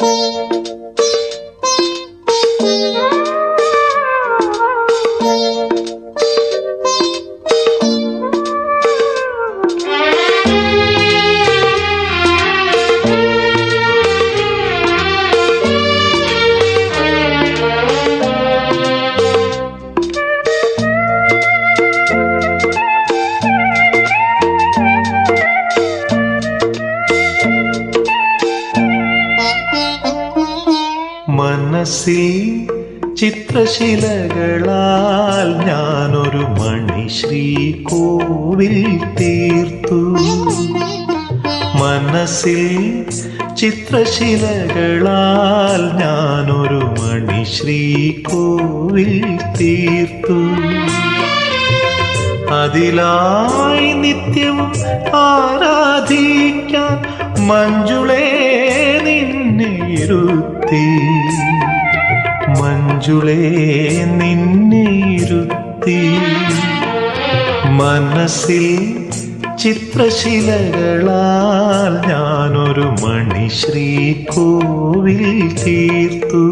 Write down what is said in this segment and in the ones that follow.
Música മനസ്സിൽ ചിത്രശിലകളാൽ ഞാനൊരു മണിശ്രീ കോവിൽ തീർത്തു. മനസ്സിൽ ചിത്രശിലകളാൽ ഞാനൊരു മണിശ്രീ കോവിൽ തീർത്തു. അതിലായി നിത്യം ആരാധിക്കാൻ മഞ്ജുളേ നിന്നെ ഇരുത്തി മഞ്ജുളേ നിന്നെ ഇരുത്തി മനസ്സിൽ ചിത്രശിലകളാൽ ഞാനൊരു മണിശ്രീ കോവിൽ തീർത്തു.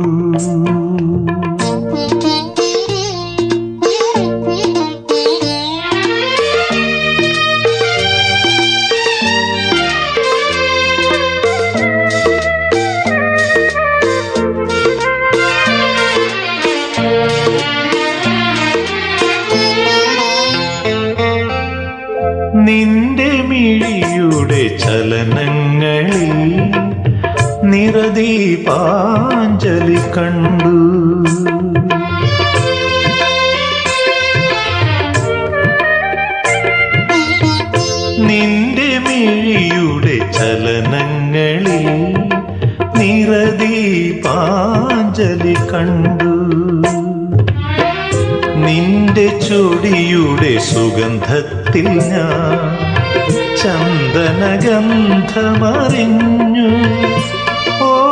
മിഴിയുടെ ചലനങ്ങളിൽ നിറദീപാഞ്ജലി കണ്ടു. നിന്റെ മിഴിയുടെ ചലനങ്ങളിൽ നിറദീപാഞ്ജലി കണ്ടു. നിന്റെ ചൊടിയുടെ സുഗന്ധത്തിൽ ഞാൻ ചന്ദനഗന്ധമറിഞ്ഞു. ഓ.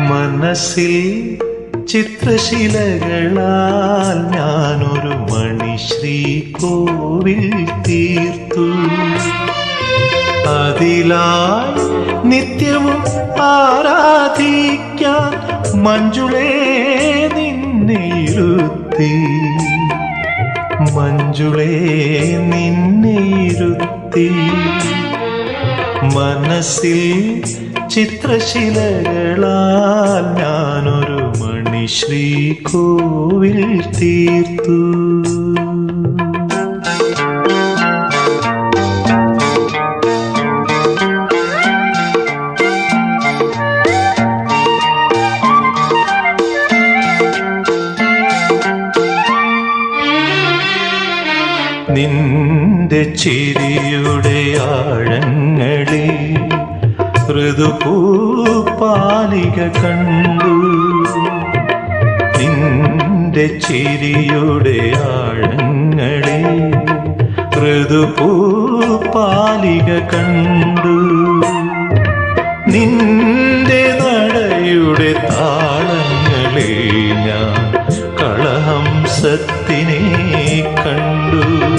മനസ്സിൽ ചിത്രശിലകളാൽ ഞാനൊരു മണിശ്രീ കോവിൽ തീർത്തു. അതിലായി നിത്യവും ആരാധിക്കാൻ മഞ്ജുളേ നിന്നെ ഇരുത്തി. മഞ്ജുളേ നിന്നെ ഇരുത്തി. മനസ്സിൽ ചിത്രശിലകളാൽ ഞാനൊരു മണിശ്രീ കോവിൽ തീർത്തു. നിന്റെ ചിരിയുടെ ആഴങ്ങളിൽ ഋതുപൂപ്പാലിക കണ്ടു. നിന്റെ ചിരിയുടെ ആഴങ്ങളിൽ ഋതുപൂപ്പാലിക കണ്ടു. നിന്റെ നടയുടെ താളങ്ങളിൽ ഞാൻ കളഹംസത്തിനെ കണ്ടു.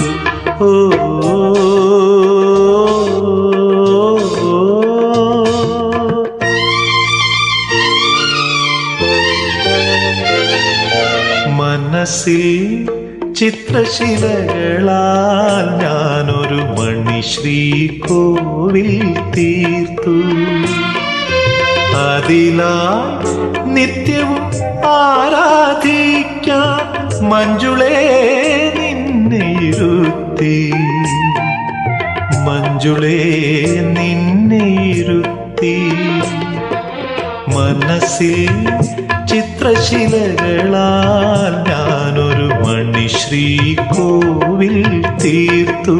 മനസ്സിൽ ചിത്രശിലകളാൽ ഞാനൊരു മണിശ്രീ കോവിൽ തീർത്തു. അതിലാ നിത്യവും ആരാധിക്കാൻ മഞ്ജുളേ നിന്നെയിരുത്തി മഞ്ജുളേ നിന്നെ ഇരുത്തി. മനസ്സിൽ ചിത്രശിലകളാൽ ഞാനൊരു മണിശ്രീ കോവിൽ തീർത്തു.